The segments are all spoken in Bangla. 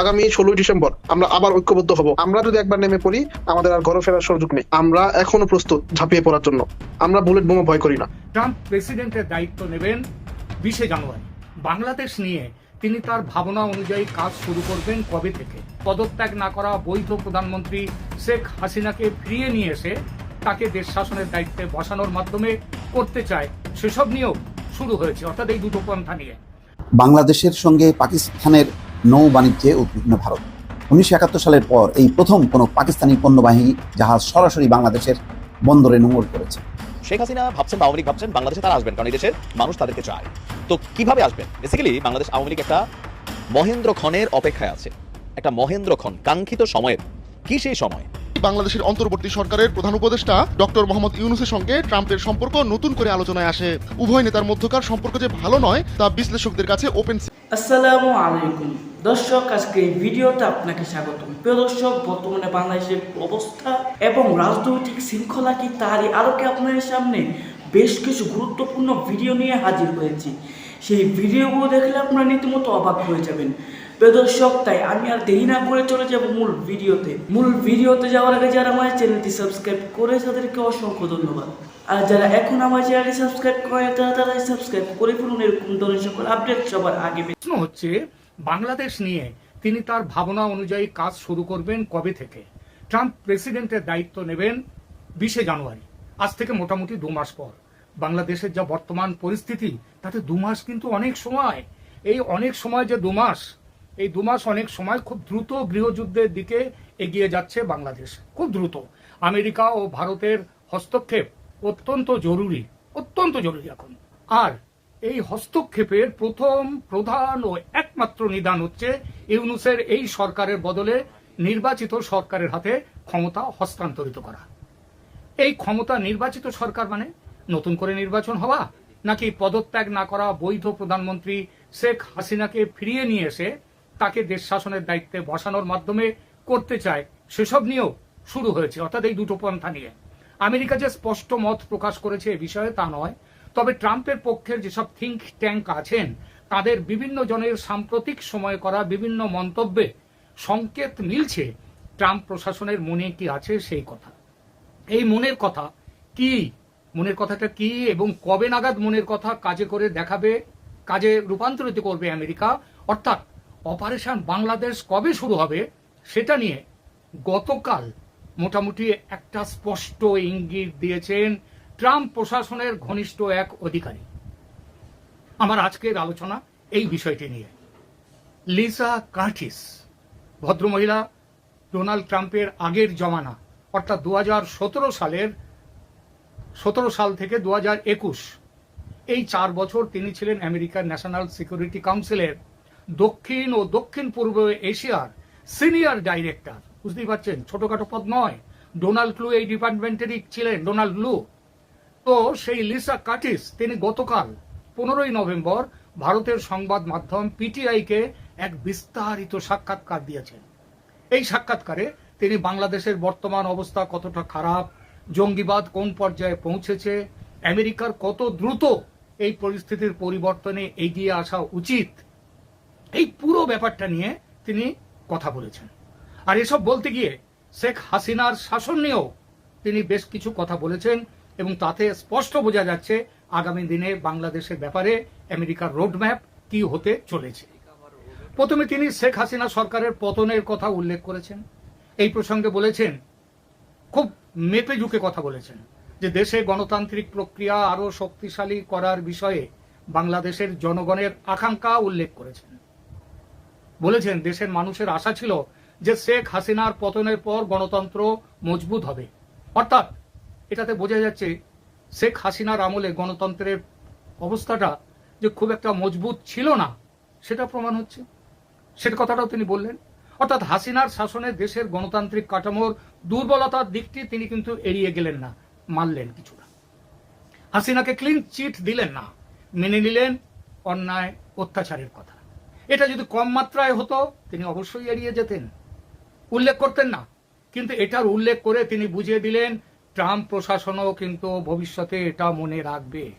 আগামী ষোলোই ডিসেম্বর আমরা আবার ঐক্যবদ্ধ হব। আমরা যদি একবার নেমে পড়ি আমাদের আর ঘরে ফেরার সুযোগ নেই। আমরা এখনও প্রস্তুত ঝাঁপিয়ে পড়ার জন্য। আমরা বুলেট বোমা ভয় করি না। ট্রাম্প প্রেসিডেন্টের দায়িত্ব নেবেন বিশে জানুয়ারি। বাংলাদেশ নিয়ে তিনি তার ভাবনা অনুযায়ী কাজ শুরু করবেন কবে থেকে? পদত্যাগ না করা বৈধ প্রধানমন্ত্রী শেখ হাসিনাকে ফিরিয়ে নিয়ে এসে তাকে দেশ শাসনের দায়িত্বে বসানোর মাধ্যমে করতে চায় সেসব নিয়েও শুরু হয়েছে। অর্থাৎ এই দুটো পন্থা নিয়ে। বাংলাদেশের সঙ্গে পাকিস্তানের নৌ বাণিজ্যে উদ্বিগ্ন ভারত। উনিশশো একাত্তর সালের পর এই প্রথম কোনো পাকিস্তানি পণ্যবাহী জাহাজ সরাসরি বাংলাদেশের বন্দরে নোঙর করেছে। শেখ হাসিনা ভাবছেন বা আওয়ামী লীগ ভাবছেন বাংলাদেশে তারা আসবেন কারণ এই দেশের মানুষ তাদেরকে চায়। তো কীভাবে আসবেন? বেসিক্যালি বাংলাদেশ আওয়ামী লীগ একটা মহেন্দ্র ক্ষণের অপেক্ষায় আছে। একটা মহেন্দ্র ক্ষণ কাঙ্ক্ষিত সময়ের। কি সেই সময়? বাংলাদেশের অন্তর্বর্তী সরকারের প্রধান উপদেষ্টা ডক্টর মোহাম্মদ ইউনুসের সঙ্গে ট্রাম্পের সম্পর্ক নতুন করে আলোচনায় আসে। উভয় নেতার মধ্যকার সম্পর্ক যে ভালো নয় তা বিশ্লেষকদের কাছে ওপেন আসসালামু আলাইকুম। দর্শক, আজকে এই ভিডিওতে আপনাকে স্বাগত প্রিয় দর্শক, বর্তমানে বাংলাদেশের অবস্থা এবং রাজনৈতিক শৃঙ্খলা কি তারই আলোকে আপনাদের সামনে বেশ কিছু গুরুত্বপূর্ণ ভিডিও নিয়ে হাজির হয়েছি। সেই ভিডিওগুলো দেখলে আপনারা রীতিমতো অবাক হয়ে যাবেন। প্রিয় দর্শক তাই আমি আর দেরি না করে চলে যাব মূল ভিডিওতে। মূল ভিডিওতে যাওয়ার আগে যারা আমার চ্যানেলটি সাবস্ক্রাইব করে তাদেরকে অসংখ্য ধন্যবাদ। আর যারা এখন আমার চ্যানেলটি সাবস্ক্রাইব করে তারা তারাই সাবস্ক্রাইব করে ফেলুন। এরকম ধরনের সকল আপডেট সবার আগে। প্রশ্ন হচ্ছে, বাংলাদেশ নিয়ে তিনি তার ভাবনা অনুযায়ী কাজ শুরু করবেন কবে থেকে? ট্রাম্প প্রেসিডেন্টের দায়িত্ব নেবেন বিশে জানুয়ারি। আজ থেকে মোটামুটি দু মাস পর। বাংলাদেশের যা বর্তমান পরিস্থিতি, তাতে দু মাস কিন্তু অনেক সময়। এই অনেক সময় যে দু মাস এই দু মাস অনেক সময় খুব দ্রুত গৃহযুদ্ধের দিকে এগিয়ে যাচ্ছে বাংলাদেশ। খুব দ্রুত। আমেরিকা ও ভারতের হস্তক্ষেপ অত্যন্ত জরুরি অত্যন্ত জরুরি এখন। আর এই হস্তক্ষেপের প্রথম প্রধান ও একমাত্র নিদান হচ্ছে ইউনুসের এই সরকারের বদলে নির্বাচিত সরকারের হাতে ক্ষমতা হস্তান্তরিত করা। এই ক্ষমতা নির্বাচিত সরকার মানে নতুন করে নির্বাচন হওয়া, নাকি পদত্যাগ না করা বৈধ প্রধানমন্ত্রী শেখ হাসিনাকে ফিরিয়ে নিয়ে এসে তাকে দেশ শাসনের দায়িত্বে বসানোর মাধ্যমে করতে চায়, সেসব নিয়েও শুরু হয়েছে, অর্থাৎ এই দুটো পন্থা নিয়ে। আমেরিকা যে স্পষ্ট মত প্রকাশ করেছে এ বিষয়ে তা নয়, তবে ট্রাম্পের পক্ষের যেসব থিঙ্ক ট্যাঙ্ক আছেন, তাদের বিভিন্ন জনের সাম্প্রতিক সময়ে করা বিভিন্ন মন্তব্যে সংকেত মিলছে, ট্রাম্প প্রশাসনের মনে কি আছে সেই কথা। এই মনের কথা কি? মনের কথাটা কি এবং কবে নাগাদ মনের কথা কাজে করে দেখাবে, কাজে রূপান্তরিত করবে আমেরিকা? অর্থাৎ অপারেশন বাংলাদেশ কবে শুরু হবে সেটা নিয়ে গতকাল মোটামুটি একটা স্পষ্ট ইঙ্গিত দিয়েছেন ট্রাম্প প্রশাসনের ঘনিষ্ঠ এক অধিকারী। আমার আজকের আলোচনা এই বিষয়টি নিয়ে। লিসা কার্টিস, ভদ্রমহিলা, ডোনাল্ড ট্রাম্পের আগের জমানা, অর্থাৎ দু হাজার সতেরো সালের সতেরো সাল থেকে দু এই চার বছর তিনি ছিলেন আমেরিকার ন্যাশনাল সিকিউরিটি কাউন্সিলের দক্ষিণ ও দক্ষিণ পূর্ব এশিয়ার সিনিয়র ডাইরেক্টর। বুঝতেই পারছেন? ছোটখাটো পদ নয়। ডোনাল্ড লু এই ডিপার্টমেন্টেরই ছিলেন, ডোনাল্ড লু তো সেই লিসা কাটিস তিনি গতকাল পনেরোই নভেম্বর ভারতের সংবাদ মাধ্যম পিটিআইকে এক বিস্তারিত সাক্ষাৎকার দিয়েছেন। এই সাক্ষাৎকারে তিনি বাংলাদেশের বর্তমান অবস্থা কতটা খারাপ, জঙ্গিবাদ কোন পর্যায়ে পৌঁছেছে, আমেরিকার কত দ্রুত এই পরিস্থিতির পরিবর্তনে এগিয়ে আসা উচিত এই পুরো ব্যাপারটা নিয়ে তিনি কথা বলেছেন। আর এসব বলতে গিয়ে শেখ হাসিনার শাসন নিয়েও তিনি বেশ কিছু কথা বলেছেন এবং তাতে স্পষ্ট বোঝা যাচ্ছে আগামী দিনে বাংলাদেশের ব্যাপারে আমেরিকার রোডম্যাপ কি হতে চলেছে। প্রথমে তিনি শেখ হাসিনা সরকারের পতনের কথা উল্লেখ করেছেন। এই প্রসঙ্গে বলেছেন, খুব মেপে ঝুঁকে কথা বলেছেন যে দেশে গণতান্ত্রিক প্রক্রিয়া আরও শক্তিশালী করার বিষয়ে বাংলাদেশের জনগণের আকাঙ্ক্ষা উল্লেখ করেছেন। বলেছেন, দেশের মানুষের আশা ছিল যে শেখ হাসিনার পতনের পর গণতন্ত্র মজবুত হবে। অর্থাৎ এটাতে বোঝা যাচ্ছে, শেখ হাসিনার আমলে গণতন্ত্রের অবস্থাটা যে খুব একটা মজবুত ছিল না, সেটা প্রমাণ হচ্ছে। সেটা কথাটাও তিনি বললেন। অর্থাৎ হাসিনার শাসনে দেশের গণতান্ত্রিক কাঠামোর দুর্বলতার দিকটি তিনি কিন্তু এড়িয়ে গেলেন না, মানলেন কিছুটা। হাসিনাকে ক্লিন চিট দিলেন না, মেনে নিলেন অন্যায় অত্যাচারের কথা। এটা যদি কম মাত্রায় হতো, তিনি অবশ্যই এড়িয়ে যেতেন। উল্লেখ করতেন না। কিন্তু এটার উল্লেখ করে তিনি বুঝিয়ে দিলেন, ট্রাম্প প্রশাসনও কিন্তু ভবিষ্যতে এটা মনে রাখবে।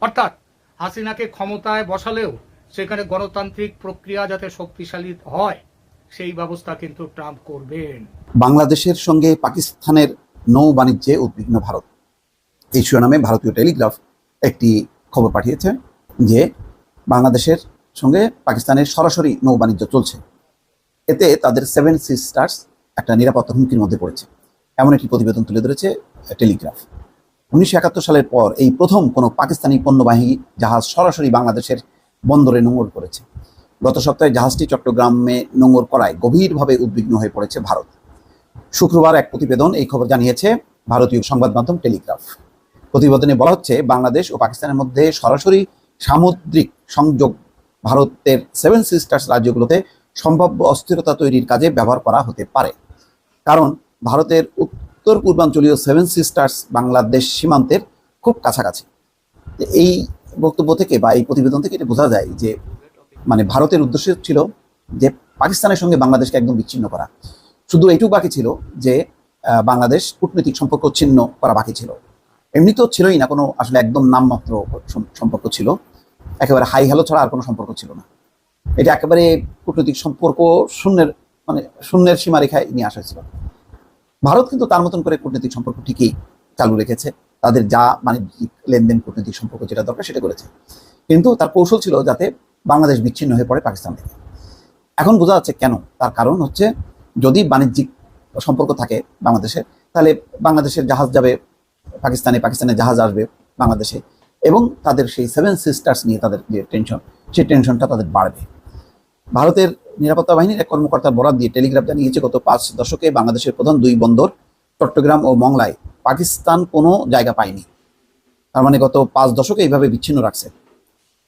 অর্থাৎ হাসিনাকে ক্ষমতায় বসালেও সেখানে গণতান্ত্রিক প্রক্রিয়া যাতে শক্তিশালী হয়, সেই ব্যবস্থা কিন্তু ট্রাম্প করবেন। বাংলাদেশের সঙ্গে পাকিস্তানের নৌ বাণিজ্যে উদ্বিগ্ন ভারত। এই শিরোনামে ভারতীয় টেলিগ্রাফ একটি খবর পাঠিয়েছে যে বাংলাদেশের সঙ্গে পাকিস্তানের সরাসরি নৌ বাণিজ্য চলছে। এতে তাদের সেভেন সিস্টার্স একটা নিরাপত্তা হুমকির মধ্যে পড়েছে। এমন একটি প্রতিবেদন তুলে ধরেছে টেলিগ্রাফ উনিশশো একাত্তর সালের পর এই প্রথম কোনো পাকিস্তানি পণ্যবাহী জাহাজ সরাসরি বাংলাদেশের বন্দরে নোঙর করেছে। গত সপ্তাহে জাহাজটি চট্টগ্রামে নোঙর করায় গভীরভাবে উদ্বিগ্ন হয়ে পড়েছে ভারত। শুক্রবার এক প্রতিবেদন এই খবর জানিয়েছে ভারতীয় সংবাদ মাধ্যম টেলিগ্রাফ প্রতিবেদনে বলা হচ্ছে, বাংলাদেশ ও পাকিস্তানের মধ্যে সরাসরি সামুদ্রিক সংযোগ ভারতের সেভেন সিস্টার্স রাজ্যগুলোতে সম্ভাব্য অস্থিরতা তৈরির কাজে ব্যবহার করা হতে পারে। কারণ ভারতের উত্তর পূর্বাঞ্চলীয় সেভেন সিস্টার্স বাংলাদেশ সীমান্তের খুব কাছাকাছি। এই বক্তব্য থেকে বা এই প্রতিবেদন থেকে এটা বোঝা যায় যে মানে ভারতের উদ্দেশ্য ছিল যে পাকিস্তানের সঙ্গে বাংলাদেশকে একদম বিচ্ছিন্ন করা। শুধু এইটুকু বাকি ছিল যে বাংলাদেশ কূটনৈতিক সম্পর্ক ছিন্ন করা বাকি ছিল। এমনি তো ছিলই না, কোনো আসলে একদম নামমাত্র সম্পর্ক ছিল। একেবারে হাই হ্যালো ছাড়া আর কোনো সম্পর্ক ছিল না। এটা একেবারে কূটনৈতিক সম্পর্ক শূন্যের মানে শূন্যের সীমারেখায় নিয়ে আসা ছিল ভারত কিন্তু তার মতন করে কূটনৈতিক সম্পর্ক ঠিকই চালু রেখেছে। তাদের যা বাণিজ্যিক লেনদেন কূটনৈতিক সম্পর্ক যেটা দরকার সেটা করেছে। কিন্তু তার কৌশল ছিল যাতে বাংলাদেশ বিচ্ছিন্ন হয়ে পড়ে পাকিস্তান থেকে। এখন বোঝা যাচ্ছে কেন? তার কারণ হচ্ছে যদি বাণিজ্যিক সম্পর্ক থাকে বাংলাদেশে, তাহলে বাংলাদেশের জাহাজ যাবে, পাকিস্তানে, পাকিস্তানের জাহাজ আসবে বাংলাদেশে। এবং তাদের সেই সেভেন সিস্টার্স নিয়ে তাদের যে টেনশন সেই টেনশনটা তাদের বাড়বে। ভারতের নিরাপত্তা বাহিনীর এক কর্মকর্তার বরাদ দিয়ে টেলিগ্রাফ জানিয়েছে, গত পাঁচ দশকে বাংলাদেশের প্রধান দুই বন্দর, চট্টগ্রাম ও মংলায় পাকিস্তান কোনো জায়গা পায়নি। তার মানে গত পাঁচ দশকে এইভাবে বিচ্ছিন্ন রাখছে।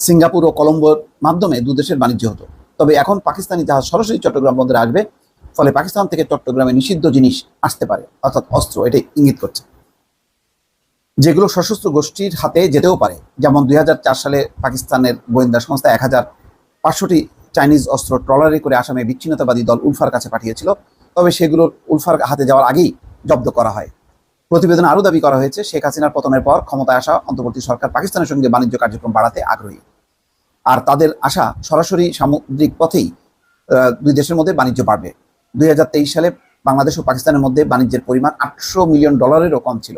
সিঙ্গাপুর ও কলম্বোর মাধ্যমে দেশের বাণিজ্য হতো। তবে এখন পাকিস্তানি জাহাজ সরাসরি চট্টগ্রাম বন্দরে আসবে, ফলে পাকিস্তান থেকে চট্টগ্রামে নিষিদ্ধ জিনিস আসতে পারে, অর্থাৎ অস্ত্র, এটাই ইঙ্গিত করছে। যেগুলো সশস্ত্র গোষ্ঠীর হাতে যেতেও পারে। যেমন দুই হাজার চার সালে পাকিস্তানের গোয়েন্দা সংস্থা এক হাজার পাঁচশোটি চাইনিজ অস্ত্র ট্রলারে করে আসামে বিচ্ছিন্নতাবাদী দল উলফার কাছে পাঠিয়েছিল। তবে সেগুলোর উলফার হাতে যাওয়ার আগেই জব্দ করা হয়। প্রতিবেদনে আরও দাবি করা হয়েছে, শেখ হাসিনার পতনের পর ক্ষমতায় আসা অন্তর্বর্তী সরকার পাকিস্তানের সঙ্গে বাণিজ্য কার্যক্রম বাড়াতে আগ্রহী। আর তাদের আশা সরাসরি সামুদ্রিক পথেই দুই দেশের মধ্যে বাণিজ্য বাড়বে। দুই হাজার তেইশ সালে বাংলাদেশ ও পাকিস্তানের মধ্যে বাণিজ্যের পরিমাণ আটশো মিলিয়ন ডলারেরও কম ছিল।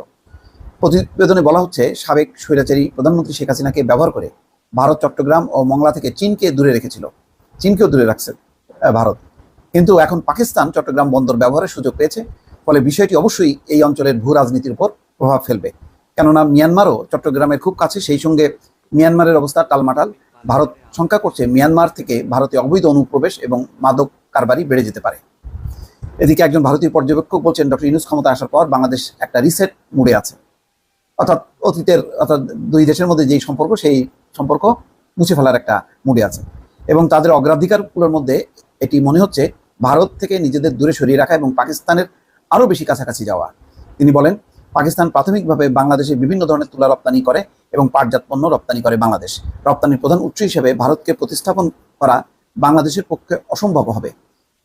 প্রতিবেদনে বলা হচ্ছে, সাবেক স্বৈরাচারী প্রধানমন্ত্রী শেখ হাসিনাকে ব্যবহার করে ভারত, চট্টগ্রাম ও মংলা থেকে চীনকে দূরে রেখেছিল। চীনকেও দূরে রাখছে ভারত। কিন্তু এখন পাকিস্তান চট্টগ্রাম বন্দর ব্যবহারের সুযোগ পেয়েছে, ফলে বিষয়টি অবশ্যই এই অঞ্চলের ভূ রাজনীতির উপর প্রভাব ফেলবে। কেননা মিয়ানমারও চট্টগ্রামের খুব কাছে, সেই সঙ্গে মিয়ানমারের অবস্থা টালমাটাল। ভারত শঙ্কা করছে মিয়ানমার থেকে ভারতে অবৈধ অনুপ্রবেশ এবং মাদক কারবারি বেড়ে যেতে পারে। এদিকে একজন ভারতীয় পর্যবেক্ষক বলছেন, ডক্টর ইউনুস ক্ষমতা আসার পর বাংলাদেশ একটা রিসেট মুডে আছে। অর্থাৎ অতীতের, অর্থাৎ দুই দেশের মধ্যে যেই সম্পর্ক, সেই সম্পর্ক মুছে ফেলার একটা মুডে আছে। এবং তাদের অগ্রাধিকারগুলোর মধ্যে এটি মনে হচ্ছে ভারত থেকে নিজেদের দূরে সরিয়ে রাখা এবং পাকিস্তানের আরও বেশি কাছাকাছি যাওয়া। তিনি বলেন, পাকিস্তান প্রাথমিকভাবে বাংলাদেশে বিভিন্ন ধরনের তুলা রপ্তানি করে এবং পাটজাত পণ্য রপ্তানি করে বাংলাদেশ। রপ্তানির প্রধান উৎস হিসেবে ভারতকে প্রতিস্থাপন করা বাংলাদেশের পক্ষে অসম্ভব হবে।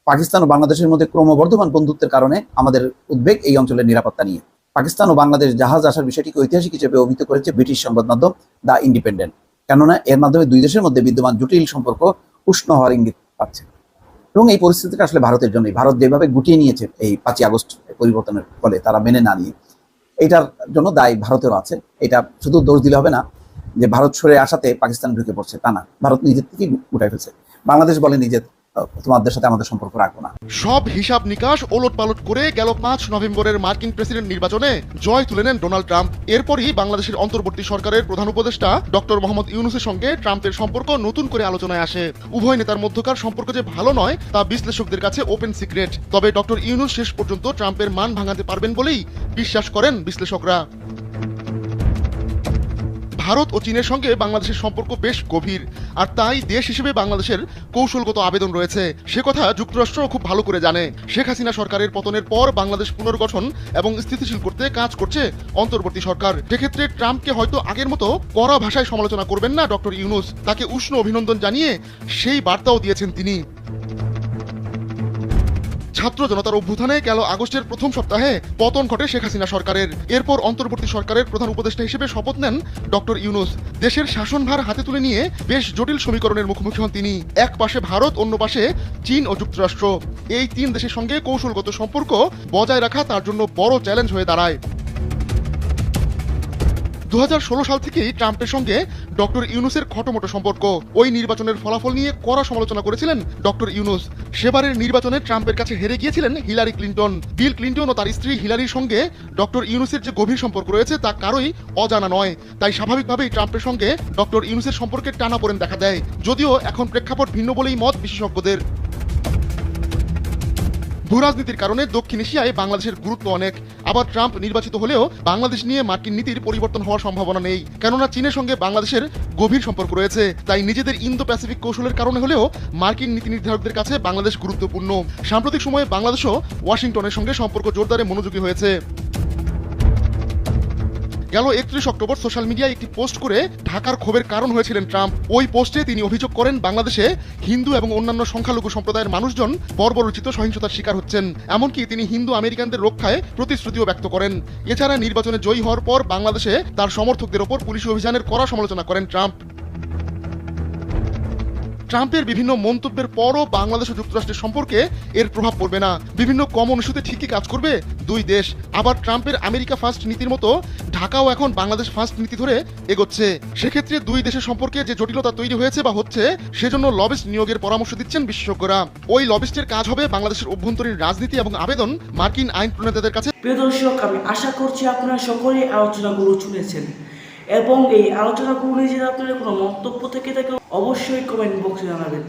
পাকিস্তান ও বাংলাদেশের মধ্যে ক্রমবর্ধমান বন্ধুত্বের কারণে আমাদের উদ্বেগ এই অঞ্চলের নিরাপত্তা নিয়ে। পাকিস্তান ও বাংলাদেশ জাহাজ আসার বিষয়টিকে ঐতিহাসিক হিসেবে অভিহিত করেছে ব্রিটিশ সংবাদ মাধ্যম দ্য ইন্ডিপেন্ডেন্ট। কেননা এর মাধ্যমে দুই দেশের মধ্যে বিদ্যমান জটিল সম্পর্ক উষ্ণ হওয়ার ইঙ্গিত পাচ্ছে। এবং এই পরিস্থিতিটা আসলে ভারতের জন্যই, ভারত যেভাবে গুটিয়ে নিয়েছে এই পাঁচই আগস্ট পরিবর্তনের ফলে তারা মেনে না নিয়ে, এটার জন্য দায় ভারতেরও আছে। এটা শুধু দোষ দিলে হবে না, যে ভারত সরে আসাতে পাকিস্তান ঢুকে পড়ছে তা না। ভারত নিজের থেকেই গুটাই ফেলছে। বাংলাদেশ বলে নিজের তোমাদের সাথে আমাদের সম্পর্ক রাখব না। সব হিসাব নিকাশ ওলট পালট করে গেল পাঁচ নভেম্বরের মার্কিন প্রেসিডেন্ট নির্বাচনে জয় তুলে নেন ডোনাল্ড ট্রাম্প। এরপরই বাংলাদেশের অন্তর্বর্তী সরকারের প্রধান উপদেষ্টা ডক্টর মোহাম্মদ ইউনুসের সঙ্গে ট্রাম্পের সম্পর্ক নতুন করে আলোচনায় আসে। উভয় নেতার মধ্যকার সম্পর্ক যে ভালো নয়, তা বিশ্লেষকদের কাছে ওপেন সিক্রেট তবে ডক্টর ইউনুস শেষ পর্যন্ত ট্রাম্পের মান ভাঙাতে পারবেন বলেই বিশ্বাস করেন বিশ্লেষকরা। ভারত ও চীনের সঙ্গে বাংলাদেশের সম্পর্ক বেশ গভীর, আর তাই দেশ হিসেবে বাংলাদেশের কৌশলগত আবেদন রয়েছে। সে কথা যুক্তরাষ্ট্র খুব ভালো করে জানে। শেখ হাসিনা সরকারের পতনের পর বাংলাদেশ পুনর্গঠন এবং স্থিতিশীল করতে কাজ করছে অন্তর্বর্তী সরকার। সেক্ষেত্রে ট্রাম্পকে হয়তো আগের মতো কড়া ভাষায় সমালোচনা করবেন না ডক্টর ইউনুস। তাকে উষ্ণ অভিনন্দন জানিয়ে সেই বার্তাও দিয়েছেন তিনি। ছাত্র জনতার অভ্যুত্থানে গেল আগস্টের প্রথম সপ্তাহে পতন ঘটে শেখ হাসিনা সরকারের। এরপর অন্তর্বর্তী সরকারের প্রধান উপদেষ্টা হিসেবে শপথ নেন ডক্টর ইউনুস। দেশের শাসনভার হাতে তুলে নিয়ে বেশ জটিল সমীকরণের মুখোমুখি হন তিনি। এক পাশে ভারত, অন্য পাশে চীন ও যুক্তরাষ্ট্র। এই তিন দেশের সঙ্গে কৌশলগত সম্পর্ক বজায় রাখা তার জন্য বড় চ্যালেঞ্জ হয়ে দাঁড়ায়। দু হাজার ষোলো সাল থেকেই ট্রাম্পের সঙ্গে ডক্টর ইউনুসের খটোমটো সম্পর্ক। ওই নির্বাচনের ফলাফল নিয়ে কড়া সমালোচনা করেছিলেন ডক্টর ইউনুস। সেবারের নির্বাচনে ট্রাম্পের কাছে হেরে গিয়েছিলেন হিলারি ক্লিন্টন। বিল ক্লিন্টন ও তার স্ত্রী হিলারির সঙ্গে ডক্টর ইউনুসের যে গভীর সম্পর্ক রয়েছে তা কারোই অজানা নয়। তাই স্বাভাবিকভাবেই ট্রাম্পের সঙ্গে ডক্টর ইউনুসের সম্পর্কে টানাপোড়েন দেখা দেয়। যদিও এখন প্রেক্ষাপট ভিন্ন বলেই মত বিশেষজ্ঞদের। ভূরাজনীতির কারণে দক্ষিণ এশিয়ায় বাংলাদেশের গুরুত্ব অনেক। আবার ট্রাম্প নির্বাচিত হলেও বাংলাদেশ নিয়ে মার্কিন নীতির পরিবর্তন হওয়ার সম্ভাবনা নেই। কেননা চীনের সঙ্গে বাংলাদেশের গভীর সম্পর্ক রয়েছে। তাই নিজেদের ইন্দো প্যাসিফিক কৌশলের কারণে হলেও মার্কিন নীতি নির্ধারকদের কাছে বাংলাদেশ গুরুত্বপূর্ণ। সাম্প্রতিক সময়ে বাংলাদেশও ওয়াশিংটনের সঙ্গে সম্পর্ক জোরদারে মনোযোগী হয়েছে। গেল একত্রিশ অক্টোবর সোশ্যাল মিডিয়ায় একটি পোস্ট করে ঢাকার ক্ষোভের কারণ হয়েছিলেন ট্রাম্প। ওই পোস্টে তিনি অভিযোগ করেন, বাংলাদেশে হিন্দু এবং অন্যান্য সংখ্যালঘু সম্প্রদায়ের মানুষজন বর্বরচিত সহিংসতার শিকার হচ্ছেন। এমনকি তিনি হিন্দু আমেরিকানদের রক্ষায় প্রতিশ্রুতিও ব্যক্ত করেন। এছাড়া নির্বাচনে জয়ী হওয়ার পর বাংলাদেশে তার সমর্থকদের ওপর পুলিশ অভিযানের কড়া সমালোচনা করেন ট্রাম্প। ট্রাম্পের বিভিন্ন মন্তব্যের পরও বাংলাদেশ ও যুক্তরাষ্ট্রের সম্পর্কে এর প্রভাব পড়বে না। বিভিন্ন কমন ইস্যুতে ঠিকই কাজ করবে দুই দেশ। আবার ট্রাম্পের আমেরিকা ফার্স্ট নীতির মতো ঢাকাও এখন বাংলাদেশ ফার্স্ট নীতি ধরে এগোচ্ছে। সেক্ষেত্রে দুই দেশের সম্পর্কে যে জটিলতা তৈরি হয়েছে বা হচ্ছে, সেজন্য লবিস্ট নিয়োগের পরামর্শ দিচ্ছেন বিশেষজ্ঞরা। ওই লবিস্টের কাজ হবে বাংলাদেশের অভ্যন্তরীণ রাজনীতি এবং আবেদন মার্কিন আইন প্রণেতাদের কাছে। প্রিয় দর্শক, আমি আশা করছি আপনারা সকলেই আলোচনাগুলো শুনেছেন। এবং এই আলোচনাগুলো নিয়ে যদি আপনাদের কোনো মন্তব্য থেকে থাকে অবশ্যই কমেন্ট বক্সে জানাবেন।